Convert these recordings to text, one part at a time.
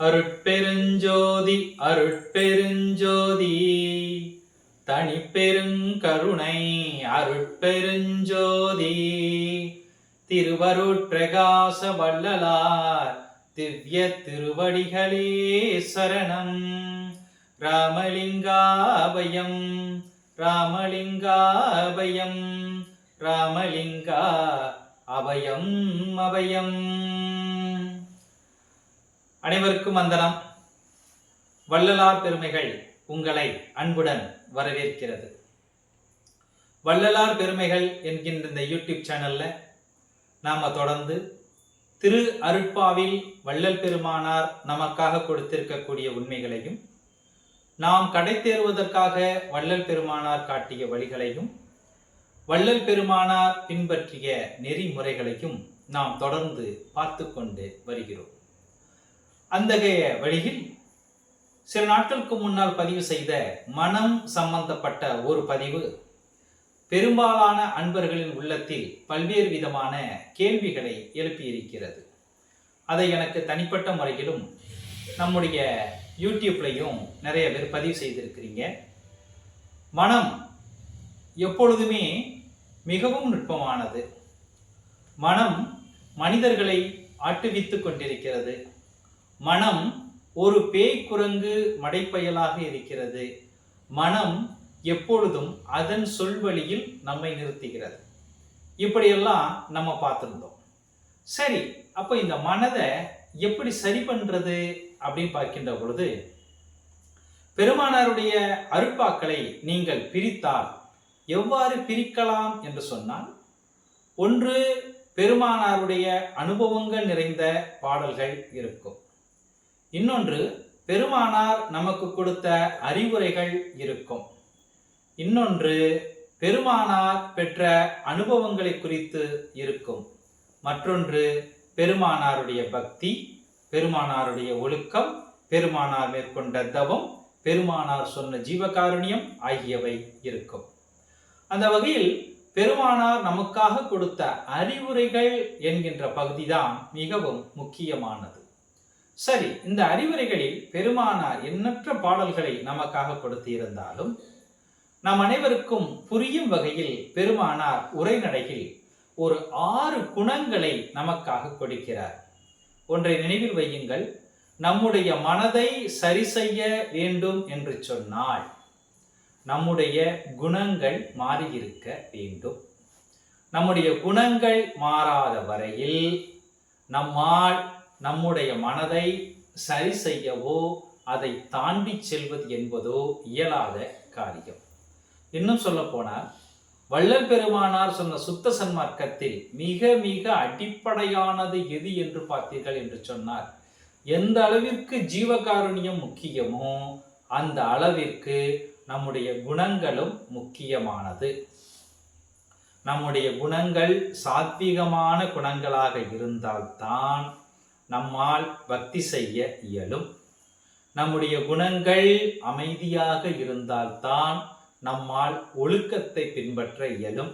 அருட்பெருஞ்சோதி அருட்பெருஞ்சோதி. தனிப்பெருங்கருணை அருட்பெருஞ்சோதி. திருவருட்பிரகாச வள்ளலார் திவ்ய திருவடிகளே சரணம். ராமலிங்காபயம் ராமலிங்காபயம் ராமலிங்கா அபயம் அபயம். அனைவருக்கும் வந்தனம். வள்ளலார் பெருமைகள் உங்களை அன்புடன் வரவேற்கிறது. வள்ளலார் பெருமைகள் என்கின்ற இந்த யூடியூப் சேனல்ல நாம தொடர்ந்து திரு அருட்பாவில் வள்ளல் பெருமானார் நமக்காக கொடுத்திருக்கக்கூடிய உண்மைகளையும் நாம் கடை தேர்வதற்காக வள்ளல் பெருமானார் காட்டிய வழிகளையும் வள்ளல் பெருமானார் பின்பற்றிய நெறிமுறைகளையும் நாம் தொடர்ந்து பார்த்து கொண்டு வருகிறோம். அந்தகைய வழியில் சில நாட்களுக்கு முன்னால் பதிவு செய்த மனம் சம்பந்தப்பட்ட ஒரு பதிவு பெரும்பாலான அன்பர்களின் உள்ளத்தில் பல்வேறு விதமான கேள்விகளை எழுப்பியிருக்கிறது. அதை எனக்கு தனிப்பட்ட முறையிலும் நம்முடைய யூடியூப்லையும் நிறைய பேர் பதிவு செய்திருக்கிறீங்க. மனம் எப்பொழுதுமே மிகவும் நுட்பமானது. மனம் மனிதர்களை ஆட்டுவித்து கொண்டிருக்கிறது. மனம் ஒரு பேய் குரங்கு மடைப்பயலாக இருக்கிறது. மனம் எப்பொழுதும் அதன் சொல்வழியில் நம்மை நிறுத்துகிறது. இப்படியெல்லாம் நம்ம பார்த்துருந்தோம். சரி அப்போ இந்த மனதை எப்படி சரி பண்ணுறது அப்படின்னு பார்க்கின்ற பொழுது பெருமானாருடைய அருட்பாக்களை நீங்கள் பிரித்தால் எவ்வாறு பிரிக்கலாம் என்று சொன்னால் ஒன்று பெருமானாருடைய அனுபவங்கள் நிறைந்த பாடல்கள் இருக்கும். இன்னொன்று பெருமானார் நமக்கு கொடுத்த அறிவுரைகள் இருக்கும். இன்னொன்று பெருமானார் பெற்ற அனுபவங்களை குறித்து இருக்கும். மற்றொன்று பெருமானாருடைய பக்தி பெருமானாருடைய ஒழுக்கம் பெருமானார் மேற்கொண்ட தவம் பெருமானார் சொன்ன ஜீவகாருண்யம் ஆகியவை இருக்கும். அந்த வகையில் பெருமானார் நமக்காக கொடுத்த அறிவுரைகள் என்கின்ற பகுதிதான் மிகவும் முக்கியமானது. சரி இந்த அறிவுரைகளில் பெருமானார் எண்ணற்ற பாடல்களை நமக்காக கொடுத்திருந்தாலும் நம் அனைவருக்கும் புரியும் வகையில் பெருமானார் உரைநடையில் ஒரு ஆறு குணங்களை நமக்காக கொடுக்கிறார் ஒன்றை நினைவில் வையுங்கள். நம்முடைய மனதை சரி செய்ய வேண்டும் என்று சொன்னால் நம்முடைய குணங்கள் மாறியிருக்க வேண்டும். நம்முடைய குணங்கள் மாறாத வரையில் நம்மால் நம்முடைய மனதை சரி செய்யவோ அதை தாண்டி செல்வது என்பதோ இயலாத காரியம். இன்னும் சொல்ல போனால் வள்ளல் பெருமானார் சொன்ன சுத்த சன்மார்க்கத்தில் மிக மிக அடிப்படையானது எது என்று பார்த்தீர்கள் என்று சொன்னார் எந்த அளவிற்கு ஜீவகாருண்யம் முக்கியமோ அந்த அளவிற்கு நம்முடைய குணங்களும் முக்கியமானது. நம்முடைய குணங்கள் சாத்வீகமான குணங்களாக இருந்தால்தான் நம்மால் பக்தி செய்ய இயலும். நம்முடைய குணங்கள் அமைதியாக இருந்தால்தான் நம்மால் ஒழுக்கத்தை பின்பற்ற இயலும்.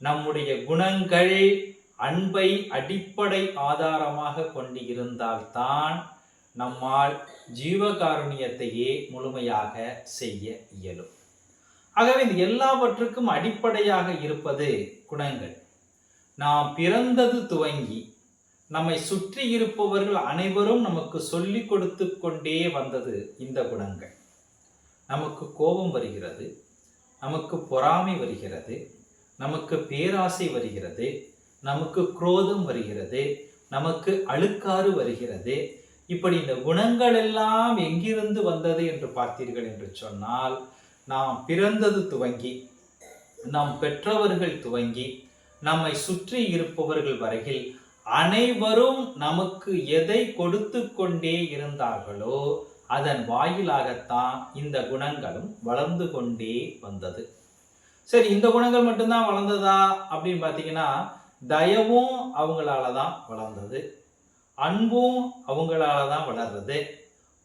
நம்முடைய குணங்கள் அன்பை அடிப்படை ஆதாரமாக கொண்டு இருந்தால்தான் நம்மால் ஜீவகாருண்யத்தையே முழுமையாக செய்ய இயலும். ஆகவே இது எல்லாவற்றுக்கும் அடிப்படையாக இருப்பது குணங்கள். நாம் பிறந்தது துவங்கி நம்மை சுற்றி இருப்பவர்கள் அனைவரும் நமக்கு சொல்லி கொடுத்து கொண்டே வந்தது இந்த குணங்கள். நமக்கு கோபம் வருகிறது நமக்கு பொறாமை வருகிறது நமக்கு பேராசை வருகிறது நமக்கு குரோதம் வருகிறது நமக்கு அழுக்காறு வருகிறது. இப்படி இந்த குணங்கள் எல்லாம் எங்கிருந்து வந்தது என்று பார்த்தீர்கள் என்று சொன்னால் நாம் பிறந்தது துவங்கி நாம் பெற்றவர்கள் துவங்கி நம்மை சுற்றி இருப்பவர்கள் வரையில் அனைவரும் நமக்கு எதை கொடுத்து கொண்டே இருந்தார்களோ அதன் வாயிலாகத்தான் இந்த குணங்களும் வளர்ந்து கொண்டே வந்தது. சரி இந்த குணங்கள் மட்டும்தான் வளர்ந்ததா அப்படின்னு பார்த்தீங்கன்னா தயவும் அவங்களால தான் வளர்ந்தது. அன்பும் அவங்களால தான் வளர்றது.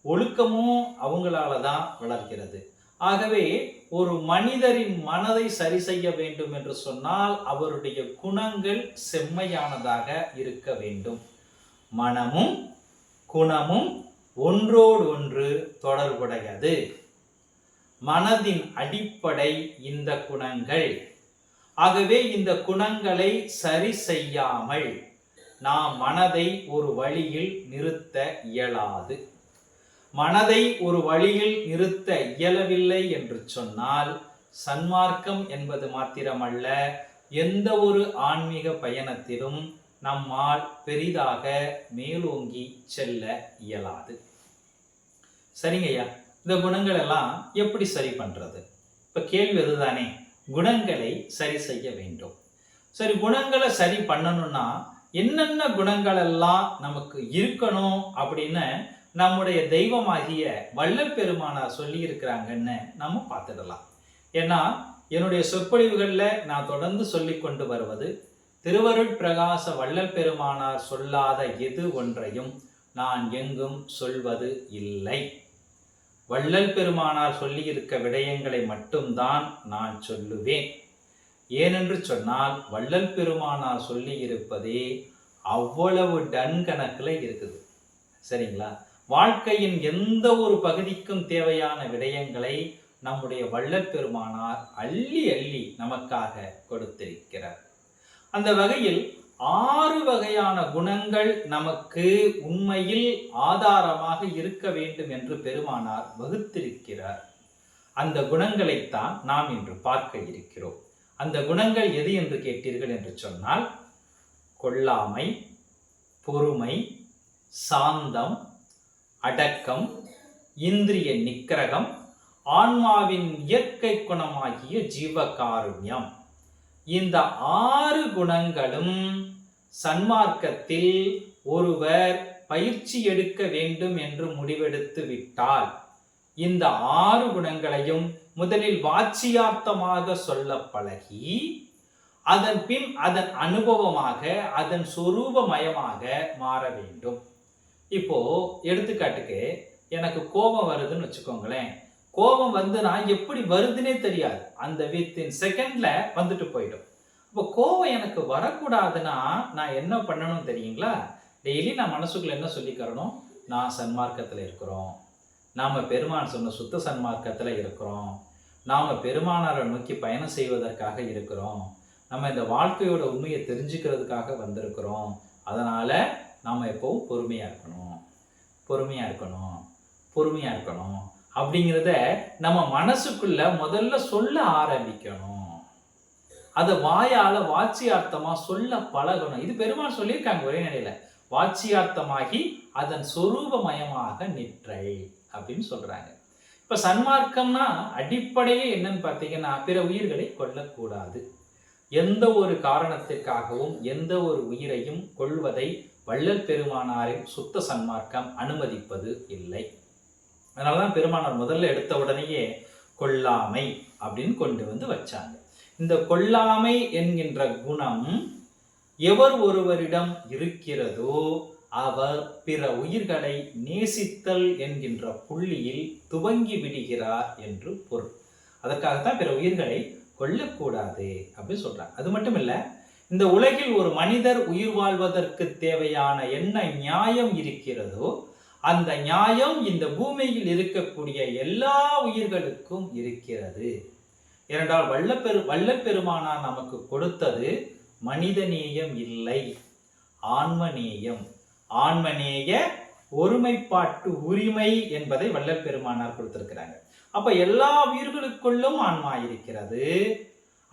ஒழுக்கமும் அவங்களால தான் வளர்கிறது. ஆகவே ஒரு மனிதரின் மனதை சரி செய்ய வேண்டும் என்று சொன்னால் அவருடைய குணங்கள் செம்மையானதாக இருக்க வேண்டும். மனமும் குணமும் ஒன்றோடு ஒன்று தொடர்புடையது. மனதின் அடிப்படை இந்த குணங்கள். ஆகவே இந்த குணங்களை சரி செய்யாமல் நாம் மனதை ஒரு வழியில் நிறுத்த இயலாது. மனதை ஒரு வழியில் நிறுத்த இயலவில்லை என்று சொன்னால் சன்மார்க்கம் என்பது மாத்திரமல்ல எந்த ஒரு ஆன்மீக பயணத்திலும் நம்மால் பெரிதாக மேலோங்கி செல்ல இயலாது. சரிங்கய்யா இந்த குணங்கள் எல்லாம் எப்படி சரி பண்றது? இப்ப கேள்வி அதுதானே குணங்களை சரி செய்ய வேண்டும். சரி குணங்களை சரி பண்ணணும்னா என்னென்ன குணங்கள் எல்லாம் நமக்கு இருக்கணும் அப்படின்னு நம்முடைய தெய்வமாகிய வள்ளல் பெருமானார் சொல்லி இருக்கிறாங்கன்னு நம்ம பார்த்துடலாம். ஏன்னா என்னுடைய சொற்பொழிவுகளில் நான் தொடர்ந்து சொல்லி கொண்டு வருவது திருவருட் பிரகாச வள்ளல் பெருமானார் சொல்லாத எது ஒன்றையும் நான் எங்கும் சொல்வது இல்லை. வள்ளல் பெருமானார் சொல்லியிருக்க விடயங்களை மட்டும்தான் நான் சொல்லுவேன். ஏனென்று சொன்னால் வள்ளல் பெருமானார் சொல்லி இருப்பதே அவ்வளவு டன் கணக்கில் இருக்குது. சரிங்களா? வாழ்க்கையின் எந்த ஒரு பகுதிக்கும் தேவையான விடயங்களை நம்முடைய வள்ளல் பெருமானார் அள்ளி அள்ளி நமக்காக கொடுத்திருக்கிறார். அந்த வகையில் ஆறு வகையான குணங்கள் நமக்கு உண்மையில் ஆதாரமாக இருக்க வேண்டும் என்று பெருமானார் வகுத்திருக்கிறார். அந்த குணங்களைத்தான் நாம் இன்று பார்க்க இருக்கிறோம். அந்த குணங்கள் எது என்று கேட்டீர்கள் என்று சொன்னால் கொள்ளாமை பொறுமை சாந்தம் அடக்கம் இந்திரிய நிக்கிரகம் ஆன்மாவின் இயற்கை குணமாகிய ஜீவகாருண்யம். இந்த ஆறு குணங்களும் சன்மார்க்கத்தில் ஒருவர் பயிற்சி எடுக்க வேண்டும் என்று முடிவெடுத்து விட்டால் இந்த ஆறு குணங்களையும் முதலில் வாட்சியார்த்தமாக சொல்ல பழகி அதன் பின் அதன் அனுபவமாக அதன் சொரூபமயமாக மாற வேண்டும். இப்போ எடுத்துக்காட்டுக்கு எனக்கு கோபம் வருதுன்னு வச்சுக்கோங்களேன். கோபம் வந்து நான் எப்படி வருதுன்னே தெரியாது. அந்த வித்தின் செகண்ட்ல வந்துட்டு போயிடும். இப்போ கோபம் எனக்கு வரக்கூடாதுன்னா நான் என்ன பண்ணணும் தெரியுங்களா? டெய்லி நான் மனசுக்குள்ள என்ன சொல்லிக்கிறணும்? நான் சன்மார்க்கத்தில் இருக்கிறோம். நாம் பெருமான் சொன்ன சுத்த சன்மார்க்கத்தில் இருக்கிறோம். நாம் பெருமானாரை நோக்கி பயணம் செய்வதற்காக இருக்கிறோம். நம்ம இந்த வாழ்க்கையோட உண்மையை தெரிஞ்சுக்கிறதுக்காக வந்திருக்கிறோம். அதனால் நாம் எப்போவும் பொறுமையாக இருக்கணும். பொறுமையாக இருக்கணும். பொறுமையாக இருக்கணும். அப்படிங்கிறத நம்ம மனசுக்குள்ள முதல்ல சொல்ல ஆரம்பிக்கணும். அதை வாயால் வாட்சியார்த்தமாக சொல்ல பழகணும். இது பெருமாள் சொல்லியிருக்காங்க ஒரே நிலையில். வாட்சியார்த்தமாகி அதன் சொரூபமயமாக நிற்றை அப்படின்னு சொல்கிறாங்க இப்போ சன்மார்க்கம்னா அடிப்படையே என்னன்னு பார்த்தீங்கன்னா பிற உயிர்களை கொல்லக்கூடாது. எந்த ஒரு காரணத்திற்காகவும் எந்த ஒரு உயிரையும் கொள்வதை வள்ளல் பெருமானாரின் சுத்த சன்மார்க்கம் அனுமதிப்பது இல்லை. அதனாலதான் பெருமானார் முதல்ல எடுத்த உடனேயே கொல்லாமை அப்படின்னு கொண்டு வந்து வச்சாங்க. இந்த கொல்லாமை என்கின்ற குணம் எவர் ஒருவரிடம் இருக்கிறதோ அவர் பிற உயிர்களை நேசித்தல் என்கின்ற புள்ளியில் துவங்கி விடுகிறார் என்று பொருள். அதற்காகத்தான் பிற உயிர்களை கொல்லக்கூடாது அப்படின்னு சொல்றாங்க. அது மட்டும் இல்லை இந்த உலகில் ஒரு மனிதர் உயிர் வாழ்வதற்கு தேவையான என்ன நியாயம் இருக்கிறதோ அந்த நியாயம் இந்த பூமியில் இருக்கக்கூடிய எல்லா உயிர்களுக்கும் இருக்கிறது. ஏனென்றால் வல்லப்பெரு வல்லப்பெருமானார் நமக்கு கொடுத்தது மனிதநேயம் இல்லை ஆன்மநேயம். ஆன்மநேய ஒருமைப்பாட்டு உரிமை என்பதை வல்லப்பெருமானார் கொடுத்திருக்கிறாங்க. அப்ப எல்லா உயிர்களுக்குள்ளும் ஆன்மா இருக்கிறது.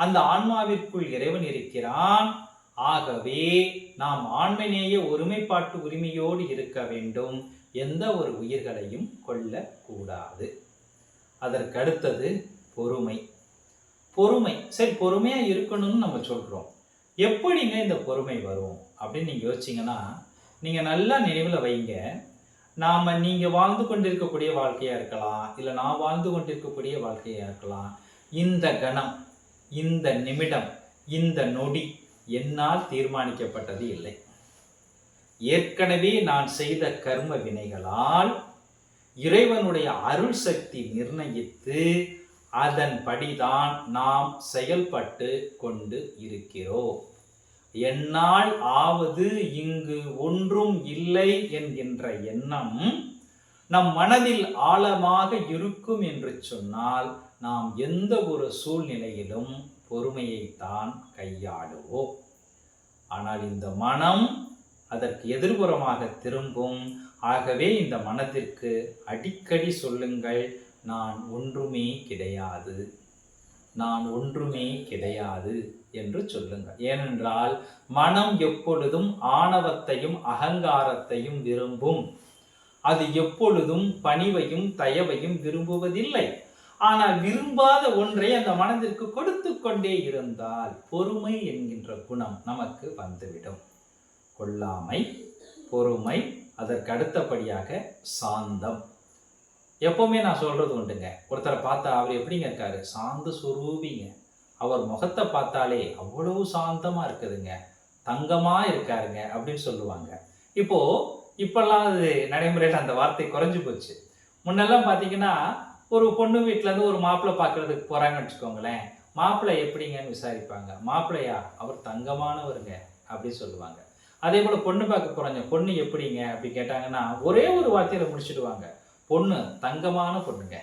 அந்த ஆன்மாவிற்குள் இறைவன் இருக்கிறான். ஆகவே நாம் ஆன்மநேய ஒருமைப்பாட்டு உரிமையோடு இருக்க வேண்டும். எந்த ஒரு உயிர்களையும் கொல்லக்கூடாது. அதற்கு அடுத்தது பொறுமை. பொறுமை. சரி பொறுமையாக இருக்கணும்னு நம்ம சொல்கிறோம் எப்படிங்க இந்த பொறுமை வரும் அப்படின்னு நீங்கள் யோசிச்சிங்கன்னா நீங்கள் நல்லா நினைவில் வைங்க. நாம் நீங்கள் வாழ்ந்து கொண்டிருக்கக்கூடிய வாழ்க்கையாக இருக்கலாம் இல்லை நான் வாழ்ந்து கொண்டிருக்கக்கூடிய வாழ்க்கையாக இருக்கலாம். இந்த கணம் இந்த நிமிடம் இந்த நொடி என்னால் தீர்மானிக்கப்பட்டது இல்லை. ஏற்கனவே நான் செய்த கர்ம வினைகளால் இறைவனுடைய அருள் சக்தி நிர்ணயித்து அதன்படிதான் நாம் செயல்பட்டு கொண்டு இருக்கிறோம். என்னால் ஆவது இங்கு ஒன்றும் இல்லை என்கின்ற எண்ணம் நம் மனதில் ஆழமாக இருக்கும் என்று சொன்னால் நாம் எந்த ஒரு சூழ்நிலையிலும் பொறுமையைத்தான் கையாளுவோம். ஆனால் இந்த மனம் அதற்கு எதிர்புறமாக திரும்பும். ஆகவே இந்த மனதிற்கு அடிக்கடி சொல்லுங்கள் நான் ஒன்றுமே கிடையாது. நான் ஒன்றுமே கிடையாது என்று சொல்லுங்கள். ஏனென்றால் மனம் எப்பொழுதும் ஆணவத்தையும் அகங்காரத்தையும் விரும்பும். அது எப்பொழுதும் பணிவையும் தயவையும் விரும்புவதில்லை. ஆனால் விரும்பாத ஒன்றை அந்த மனதிற்கு கொடுத்து கொண்டே இருந்தால் பொறுமை என்கின்ற குணம் நமக்கு வந்துவிடும். கொல்லாமை பொறுமை அதற்கு அடுத்தபடியாக சாந்தம். எப்பவுமே நான் சொல்றது உண்டுங்க. ஒருத்தரை பார்த்தா அவர் எப்படிங்க இருக்காரு? சாந்த சுரூபிங்க. அவர் முகத்தை பார்த்தாலே அவ்வளவு சாந்தமா இருக்குதுங்க. தங்கமா இருக்காருங்க அப்படின்னு சொல்லுவாங்க. இப்போ இப்பெல்லாம் அது நடைமுறையில் அந்த வார்த்தை குறைஞ்சு போச்சு. முன்னெல்லாம் பார்த்தீங்கன்னா ஒரு பொண்ணு வீட்டிலேருந்து ஒரு மாப்பிள்ளை பார்க்கறதுக்கு போகிறாங்கன்னு வச்சுக்கோங்களேன். மாப்பிள்ளை எப்படிங்கன்னு விசாரிப்பாங்க. மாப்பிள்ளையா அவர் தங்கமானவருங்க அப்படி சொல்லுவாங்க. அதே போல் பொண்ணு பார்க்க போகிறாங்க பொண்ணு எப்படிங்க? அப்படி கேட்டாங்கன்னா ஒரே ஒரு வார்த்தையில் முடிச்சுடுவாங்க. பொண்ணு தங்கமான பொண்ணுங்க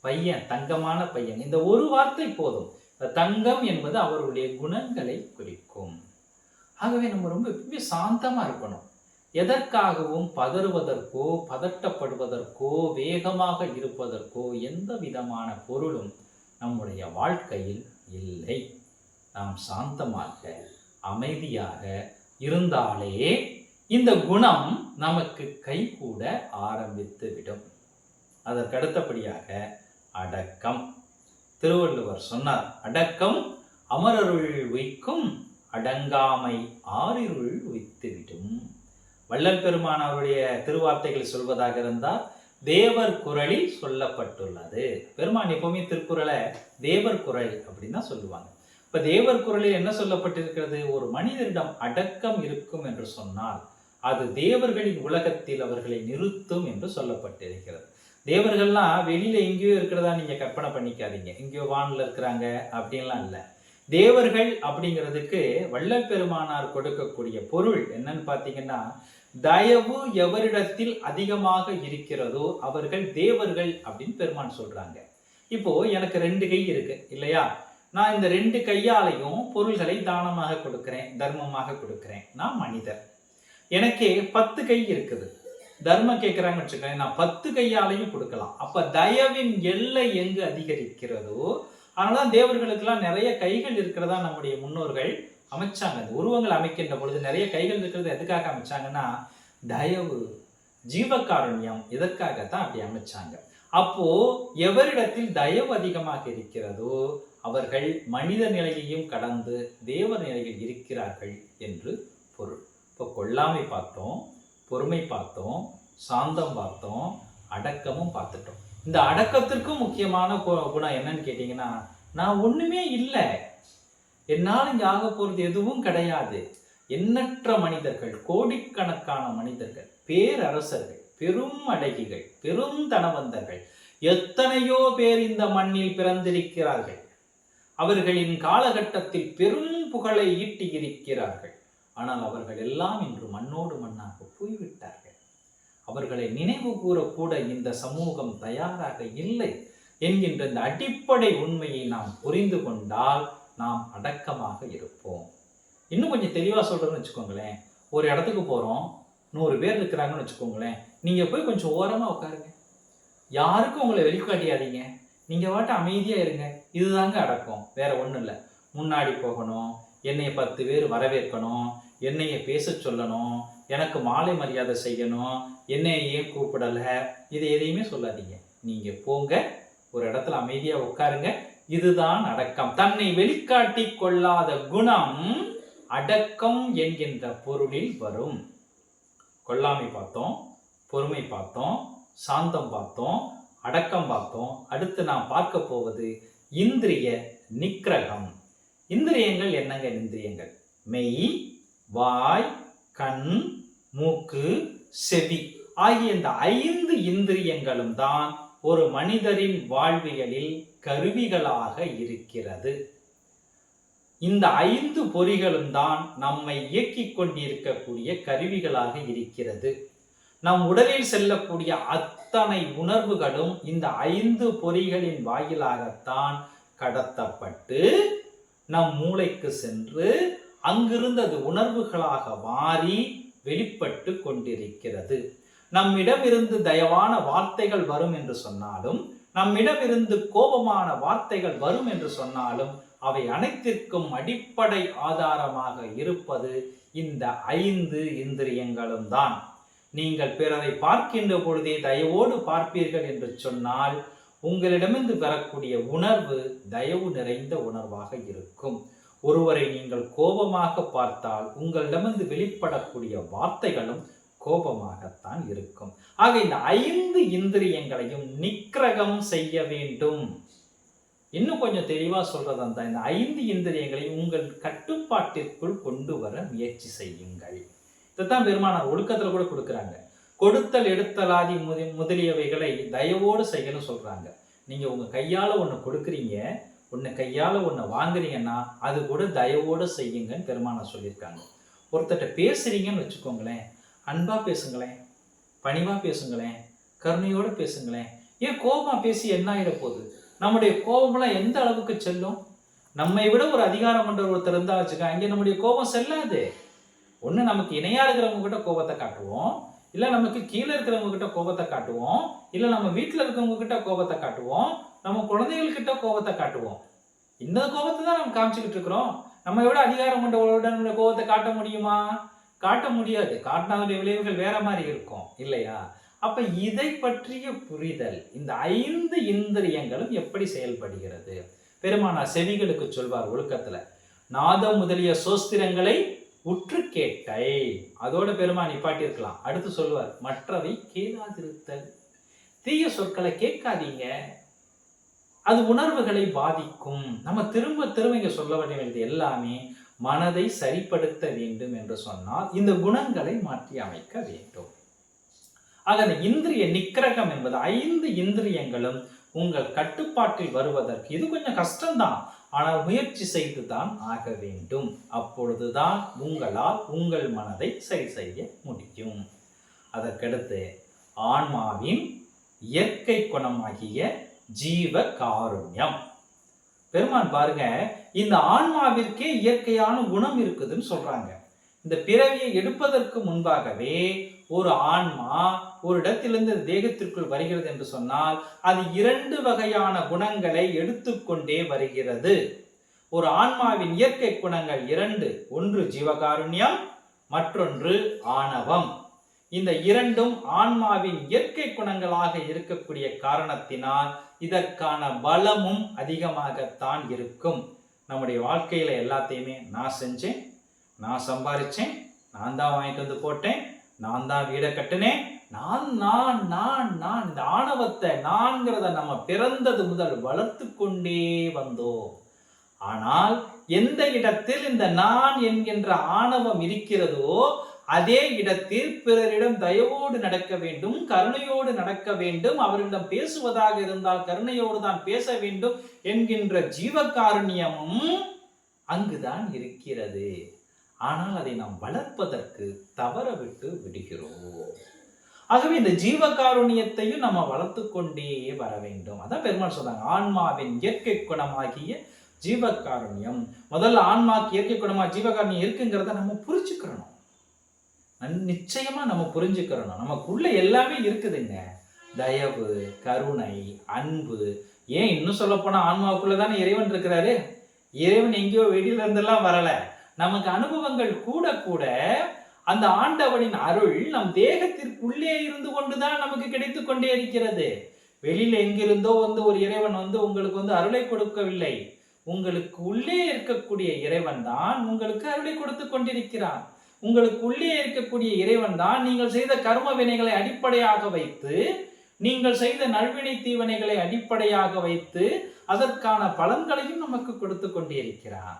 பையன் தங்கமான பையன். இந்த ஒரு வார்த்தை போதும். இந்த தங்கம் என்பது அவருடைய குணங்களை குறிக்கும். ஆகவே நம்ம ரொம்ப எப்பவுமே சாந்தமாக இருக்கணும். எதற்காகவும் பதறுவதற்கோ பதட்டப்படுவதற்கோ வேகமாக இருப்பதற்கோ எந்த விதமான பொருளும் நம்முடைய வாழ்க்கையில் இல்லை. நாம் சாந்தமாக அமைதியாக இருந்தாலே இந்த குணம் நமக்கு கைகூட ஆரம்பித்து விடும் அதற்கடுத்தபடியாக அடக்கம். திருவள்ளுவர் சொன்னார் அடக்கம் அமரருள் உய்க்கும் அடங்காமை ஆறிருள் உய்த்துவிடும். வள்ளல் பெருமான் அவருடைய திருவார்த்தைகள் சொல்வதாக இருந்தால் தேவர் குரலில் சொல்லப்பட்டுள்ளது. பெருமான் எப்பவுமே திருக்குறளை தேவர் குரல் அப்படின்னு தான் சொல்லுவாங்க. இப்ப தேவர் குரலில் என்ன சொல்லப்பட்டிருக்கிறது? ஒரு மனிதரிடம் அடக்கம் இருக்கும் என்று சொன்னால் அது தேவர்களின் உலகத்தில் அவர்களை நிறுத்தும் என்று சொல்லப்பட்டிருக்கிறது. தேவர்கள்லாம் வெளியில எங்கேயோ இருக்கிறதா நீங்க கற்பனை பண்ணிக்காதீங்க. எங்கேயோ வானில் இருக்கிறாங்க அப்படின்லாம் இல்லை. தேவர்கள் அப்படிங்கிறதுக்கு வள்ளல் பெருமானார் கொடுக்கக்கூடிய பொருள் என்னன்னு பார்த்தீங்கன்னா தயவு எவரிடத்தில் அதிகமாக இருக்கிறதோ அவர்கள் தேவர்கள் அப்படின்னு பெருமான் சொல்றாங்க. இப்போ எனக்கு ரெண்டு கை இருக்கு இல்லையா? நான் இந்த ரெண்டு கையாலையும் பொருள்களை தானமாக கொடுக்கிறேன் தர்மமாக கொடுக்கிறேன். நான் மனிதர். எனக்கே பத்து கை இருக்குது. தர்மம் கேட்குறாங்கன்னு வச்சுக்கோங்க நான் பத்து கையாலையும் கொடுக்கலாம். அப்ப தயவின் எல்லை எங்கு அதிகரிக்கிறதோ அதனால தேவர்களுக்கெல்லாம் நிறைய கைகள் இருக்கிறதா நம்முடைய முன்னோர்கள் அமைச்சாங்க. அந்த உருவங்கள் அமைக்கின்ற பொழுது நிறைய கைகள் இருக்கிறது எதுக்காக அமைச்சாங்கன்னா தயவு ஜீவகாருண்யம் இதற்காகத்தான் அப்படி அமைச்சாங்க? அப்போ எவரிடத்தில் தயவு அதிகமாக இருக்கிறதோ அவர்கள் மனித நிலையையும் கடந்து தேவ நிலையில் இருக்கிறார்கள் என்று பொருள். இப்போ கொல்லாமை பார்த்தோம் பொறுமை பார்த்தோம் சாந்தம் பார்த்தோம் அடக்கமும் பார்த்துட்டோம். இந்த அடக்கத்திற்கும் முக்கியமான கு- குணம் என்னன்னு கேட்டிங்கன்னா நான் ஒன்றுமே இல்லை. என்னால் இங்கே ஆக போகிறது எதுவும் கிடையாது. எண்ணற்ற மனிதர்கள் கோடிக்கணக்கான மனிதர்கள் பேரரசர்கள் பெரும் அழகிகள் பெரும் தனவந்தர்கள் எத்தனையோ பேர் இந்த மண்ணில் பிறந்திருக்கிறார்கள். அவர்களின் காலகட்டத்தில் பெரும் புகழை ஈட்டியிருக்கிறார்கள். ஆனால் அவர்கள் எல்லாம் இன்று மண்ணோடு மண்ணாக போய்விட்டார்கள். அவர்களை நினைவு கூறக்கூட இந்த சமூகம் தயாராக இல்லை என்கின்ற இந்த அடிப்படை உண்மையை நாம் புரிந்து கொண்டால் நாம் அடக்கமாக இருப்போம். இன்னும் கொஞ்சம் தெளிவாக சொல்கிறேன்னு வச்சுக்கோங்களேன். ஒரு இடத்துக்கு போகிறோம் நூறு பேர் இருக்கிறாங்கன்னு வச்சுக்கோங்களேன். நீங்கள் போய் கொஞ்சம் ஓரமாக உட்காருங்க. யாருக்கும் உங்களை வெளிக்காட்டியாதீங்க. நீங்கள் வாட்ட அமைதியாக இருங்க. இதுதாங்க அடக்கம். வேற ஒன்றும் இல்லை. முன்னாடி போகணும் என்னைய பத்து பேர் வரவேற்கணும் என்னைய பேச சொல்லணும் எனக்கு மாலை மரியாதை செய்யணும் என்னைய ஏன் கூப்பிடலை இது எதையுமே சொல்லாதீங்க. நீங்கள் போங்க ஒரு இடத்துல அமைதியாக உட்காருங்க. இதுதான் அடக்கம். தன்னை வெளிக்காட்டி கொள்ளாத குணம் அடக்கம் என்கின்ற பொருளில் வரும். கொல்லாமை பார்த்தோம் பொறுமை பார்த்தோம் சாந்தம் பார்த்தோம் அடக்கம் பார்த்தோம். அடுத்து நாம் பார்க்க போவது இந்திரிய நிக்கிரகம். இந்திரியங்கள் என்னங்க இந்திரியங்கள்? மெய் வாய் கண் மூக்கு செவி ஆகிய இந்த ஐந்து இந்திரியங்களும் தான் ஒரு மனிதரின் வாழ்வியலில் கருவிகளாக இருக்கிறது. இந்த ஐந்து பொறிகளும் தான் நம்மை இயக்கிக் கொண்டிருக்கக்கூடிய கருவிகளாக இருக்கிறது. நம் உடலில் செல்லக்கூடிய அத்தனை உணர்வுகளும் இந்த ஐந்து பொறிகளின் வாயிலாகத்தான் கடத்தப்பட்டு நம் மூளைக்கு சென்று அங்கிருந்து அது உணர்வுகளாக மாறி வெளிப்பட்டு கொண்டிருக்கிறது. நம்மிடமிருந்து தயவான வார்த்தைகள் வரும் என்று சொன்னாலும் நம்மிடமிருந்து கோபமான வார்த்தைகள் வரும் என்று சொன்னாலும் அவை அனைத்திற்கும் அடிப்படை ஆதாரமாக இருப்பது இந்த ஐந்து இந்திரியங்களும் தான். நீங்கள் பிறரை பார்க்கின்ற பொழுதே தயவோடு பார்ப்பீர்கள் என்று சொன்னால் உங்களிடமிருந்து பெறக்கூடிய உணர்வு தயவு நிறைந்த உணர்வாக இருக்கும். ஒருவரை நீங்கள் கோபமாக பார்த்தால் உங்களிடமிருந்து வெளிப்படக்கூடிய வார்த்தைகளும் கோபமாகத்தான் இருக்கும். ஆக இந்த ஐந்து இந்திரியங்களையும் நிக்கிரகம் செய்ய வேண்டும். இன்னும் கொஞ்சம் தெளிவாக சொல்றதா இருந்தால் இந்த ஐந்து இந்திரியங்களை உங்கள் கட்டுப்பாட்டிற்குள் கொண்டு வர முயற்சி செய்யுங்கள். இதைத்தான் பெருமானார் ஒழுக்கத்தில் கூட கொடுக்குறாங்க. கொடுத்தல் எடுத்தலாதி முதி முதலியவைகளை தயவோடு செய்யணும் சொல்கிறாங்க நீங்கள் உங்கள் கையால் ஒன்று கொடுக்குறீங்க ஒன்று கையால் ஒன்று வாங்குறீங்கன்னா அது கூட தயவோடு செய்யுங்கன்னு பெருமானார் சொல்லியிருக்காங்க. ஒருத்தர்கிட்ட பேசுறீங்கன்னு வச்சுக்கோங்களேன் அன்பாக பேசுங்களேன் பணிவாக பேசுங்களேன் கருணையோடு பேசுங்களேன். ஏன் கோபமாக பேசி என்ன ஆகிட போகுது? நம்முடைய கோபம்லாம் எந்த அளவுக்கு செல்லும்? நம்மை விட ஒரு அதிகாரம் பண்ணுற ஒருத்தர் இருந்தா வச்சுக்க அங்கே நம்முடைய கோபம் செல்லாது. ஒன்று நமக்கு இணையாக இருக்கிறவங்க கிட்ட கோபத்தை காட்டுவோம். இல்லை நமக்கு கீழே இருக்கிறவங்க கிட்ட கோபத்தை காட்டுவோம். இல்லை நம்ம வீட்டில் இருக்கிறவங்க கிட்ட கோபத்தை காட்டுவோம். நம்ம குழந்தைகள்கிட்ட கோபத்தை காட்டுவோம். இந்த கோபத்தை தான் நம்ம காமிச்சுக்கிட்டு இருக்கிறோம். நம்ம விட அதிகாரம் கொண்டவர்களோட கோபத்தை காட்ட முடியுமா? காட்ட முடியாது. காட்டினாவுடைய விளைவுகள் வேற மாதிரி இருக்கும். இல்லையா? அப்ப இதை பற்றிய புரிதல் இந்த ஐந்து இந்திரியங்களும் எப்படி செயல்படுகிறது? பெருமானார் செவிகளுக்கு சொல்வார் ஒழுக்கத்துல நாதம் முதலிய சோஸ்திரங்களை உற்று கேட்டை. அதோட பெருமான் நிப்பாட்டியிருக்கலாம். அடுத்து சொல்லுவார் மற்றவை கேளாதிருத்தல். தீய சொற்களை கேட்காதீங்க. அது உணர்வுகளை பாதிக்கும். நம்ம திரும்ப திரும்ப இங்க சொல்ல வேண்டியது எல்லாமே மனதை சரிப்படுத்த வேண்டும் என்று சொன்னால் இந்த குணங்களை மாற்றி அமைக்க வேண்டும். ஆக அந்த இந்திரிய நிக்கிரகம் என்பது ஐந்து இந்திரியங்களும் உங்கள் கட்டுப்பாட்டில் வருவதற்கு இது கொஞ்சம் கஷ்டம்தான். ஆனால் முயற்சி செய்து தான் ஆக வேண்டும். அப்பொழுதுதான் உங்களால் உங்கள் மனதை சரி செய்ய முடியும். அதற்கடுத்து ஆன்மாவின் இயற்கை குணமாகிய ஜீவ காருண்யம். பெருமான் பாருங்க இந்த ஆன்மாவிற்கே இயற்கையான குணம் இருக்குதுன்னு சொல்றாங்க. இந்த பிறவியை எடுப்பதற்கு முன்பாகவே ஒரு ஆன்மா ஒரு இடத்திலிருந்து தேகத்திற்குள் வருகிறது என்று சொன்னால் அது இரண்டு வகையான குணங்களை எடுத்துக்கொண்டே வருகிறது. ஒரு ஆன்மாவின் இயற்கை குணங்கள் இரண்டு ஒன்று ஜீவகாருண்யம் மற்றொன்று ஆணவம். இந்த இரண்டும் ஆன்மாவின் இயற்கை குணங்களாக இருக்கக்கூடிய காரணத்தினால் இதற்கான பலமும் அதிகமாகத்தான் இருக்கும். நம்முடைய வாழ்க்கையில எல்லாத்தையுமே நான் செஞ்சேன் நான் சம்பாரிச்சேன் நான் தான் வாங்கிட்டு வந்து போட்டேன் நான் தான் வீடை கட்டினேன் நான் நான் நான் நான் இந்த ஆணவத்தை நான்கிறத நம்ம பிறந்தது முதல் வளர்த்து கொண்டே வந்தோம். ஆனால் எந்த இடத்தில் இந்த நான் என்கின்ற ஆணவம் இருக்கிறதோ அதே இடத்தில் பிறரிடம் தயவோடு நடக்க வேண்டும் கருணையோடு நடக்க வேண்டும் அவரிடம் பேசுவதாக இருந்தால் கருணையோடு தான் பேச வேண்டும் என்கின்ற ஜீவகாருண்யமும் அங்குதான் இருக்கிறது. ஆனால் அதை நாம் வளர்ப்பதற்கு தவற விட்டு விடுகிறோம். ஆகவே இந்த ஜீவகாருண்யத்தையும் நம்ம வளர்த்து கொண்டே வர வேண்டும். அதான் பெருமாள் சொல்றாங்க ஆன்மாவின் இயற்கை குணமாகிய ஜீவகாருண்யம். முதல்ல ஆன்மாக்கு இயற்கை குணமா ஜீவகாருண்யம் இருக்குங்கிறத நம்ம புரிஞ்சுக்கிறணும் நிச்சயமா நம்ம புரிஞ்சுக்கிறணும். நமக்குள்ள எல்லாமே இருக்குதுங்க. தயவு கருணை அன்பு. ஏன் இன்னும் சொல்லப்போனால் ஆன்மாவுக்குள்ளே தானே இறைவன் இருக்கிறாரு? இறைவன் எங்கேயோ வெளியில இருந்தெல்லாம் வரல. நமக்கு அனுபவங்கள் கூட கூட அந்த ஆண்டவனின் அருள் நம் தேகத்திற்குள்ளே இருந்து கொண்டுதான் நமக்கு கிடைத்து கொண்டே இருக்கிறது. வெளியில எங்கிருந்தோ வந்து ஒரு இறைவன் வந்து உங்களுக்கு வந்து அருளை கொடுக்கவில்லை. உங்களுக்கு உள்ளே இருக்கக்கூடிய இறைவன் தான் உங்களுக்கு அருளை கொடுத்து கொண்டிருக்கிறான். உங்களுக்கு உள்ளே இருக்கக்கூடிய இறைவன் தான் நீங்கள் செய்த கர்ம வினைகளை அடிப்படையாக வைத்து நீங்கள் செய்த நல்வினை தீவனைகளை அடிப்படையாக வைத்து அதற்கான பலன்களையும் நமக்கு கொடுத்து கொண்டிருக்கிறான்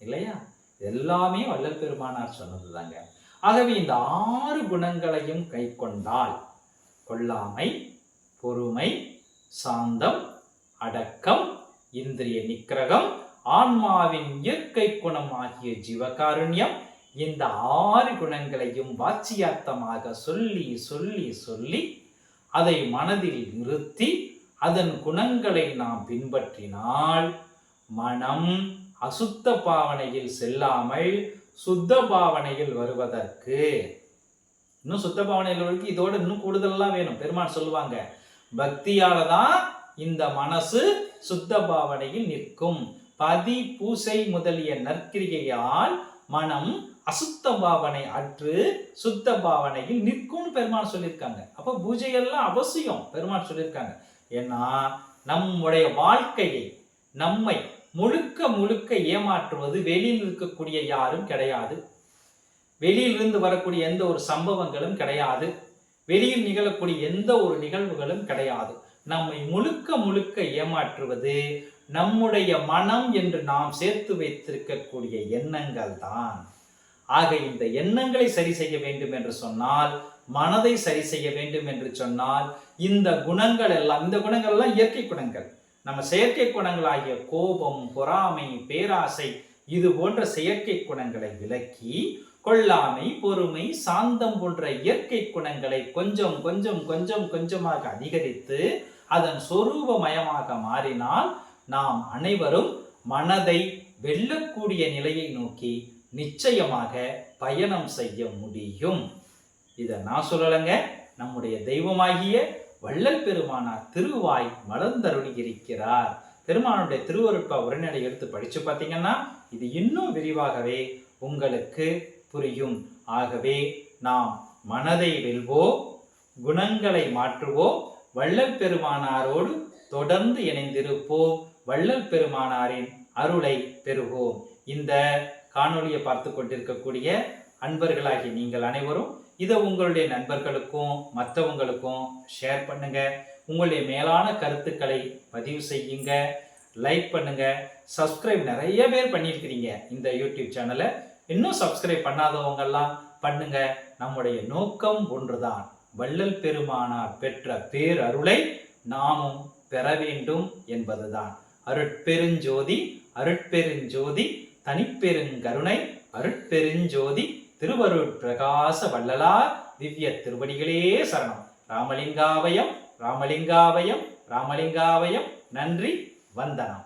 இல்லையா? எல்லாமே வள்ளல் பெருமானார் சொன்னதுதாங்க. ஆகவே இந்த ஆறு குணங்களையும் கை கொண்டால் கொல்லாமை பொறுமை சாந்தம் அடக்கம் இந்திரிய நிக்கிரகம் ஆன்மாவின் இயற்கை குணம் ஆகிய ஜீவகாருண்யம் இந்த ஆறு குணங்களையும் வாச்சியார்த்தமாக சொல்லி சொல்லி சொல்லி அதை மனதில் நிறுத்தி அதன் குணங்களை நாம் பின்பற்றினால் மனம் அசுத்த பாவனையில் செல்லாமல் சுத்த பாவனையில் வருவதற்கு. இன்னும் சுத்த பாவனையில் வருவதற்கு இதோட இன்னும் கூடுதலெல்லாம் வேணும். பெருமான் சொல்லுவாங்க பக்தியால தான் இந்த மனசு சுத்த பாவனையில் நிற்கும். பதி பூசை முதலிய நற்கிரிகையால் மனம் அசுத்த பாவனை அற்று சுத்த பாவனையில் நிற்கும்னு பெருமான் சொல்லியிருக்காங்க. அப்போ பூஜையெல்லாம் அவசியம் பெருமான் சொல்லியிருக்காங்க. ஏன்னா நம்முடைய வாழ்க்கையை நம்மை முழுக்க முழுக்க ஏமாற்றுவது வெளியில் இருக்கக்கூடிய யாரும் கிடையாது. வெளியிலிருந்து வரக்கூடிய எந்த ஒரு சம்பவங்களும் கிடையாது. வெளியில் நிகழக்கூடிய எந்த ஒரு நிகழ்வுகளும் கிடையாது. நம்மை முழுக்க முழுக்க ஏமாற்றுவது நம்முடைய மனம் என்று நாம் சேர்த்து வைத்திருக்கக்கூடிய எண்ணங்கள் தான் ஆக இந்த எண்ணங்களை சரி செய்ய வேண்டும் என்று சொன்னால் மனதை சரி செய்ய வேண்டும் என்று சொன்னால் இந்த குணங்கள் எல்லாம் இந்த குணங்கள் எல்லாம் இயற்கை குணங்கள். நம்ம செயற்கை குணங்களாகிய கோபம் பொறாமை பேராசை இது போன்ற செயற்கை குணங்களை விலக்கி கொள்ளாமை பொறுமை சாந்தம் போன்ற இயற்கை குணங்களை கொஞ்சம் கொஞ்சம் கொஞ்சம் கொஞ்சமாக அதிகரித்து அதன் சொரூபமயமாக மாறினால் நாம் அனைவரும் மனதை வெல்லக்கூடிய நிலையை நோக்கி நிச்சயமாக பயணம் செய்ய முடியும். இதை நான் சொல்லலைங்க. நம்முடைய தெய்வமாகிய வள்ளல் பெருமானார் திருவாய் மலர்ந்தருளி இருக்கிறார் பெருமானுடைய திருவருட்பா உரைநடை எடுத்து படித்து பார்த்தீங்கன்னா இது இன்னும் விரிவாகவே உங்களுக்கு புரியும். ஆகவே நாம் மனதை வெல்வோம் குணங்களை மாற்றுவோம் வள்ளல் பெருமானாரோடு தொடர்ந்து இணைந்திருப்போம் வள்ளல் பெருமானாரின் அருளை பெறுவோம். இந்த காணொளியை பார்த்து கொண்டிருக்கக்கூடிய அன்பர்களாகி நீங்கள் அனைவரும் இதை உங்களுடைய நண்பர்களுக்கும் மற்றவங்களுக்கும் ஷேர் பண்ணுங்க. உங்களுடைய மேலான கருத்துக்களை பதிவு செய்யுங்க. லைக் பண்ணுங்க. சப்ஸ்கிரைப் நிறைய பேர் பண்ணியிருக்கிறீங்க இந்த யூடியூப் சேனலை இன்னும் சப்ஸ்கிரைப் பண்ணாதவங்கெல்லாம் பண்ணுங்க. நம்முடைய நோக்கம் ஒன்றுதான். வள்ளல் பெருமானார் பெற்ற பேரருளை நாமும் பெற வேண்டும் என்பதுதான். அருட்பெருஞ்சோதி அருட்பெருஞ்சோதி தனிப்பெருங்கருணை அருட்பெருஞ்சோதி திருவருட் பிரகாச வள்ளலார் திவ்ய திருவடிகளே சரணம். ராமலிங்காவயம் ராமலிங்காவயம் ராமலிங்காவயம். நன்றி வந்தனம்.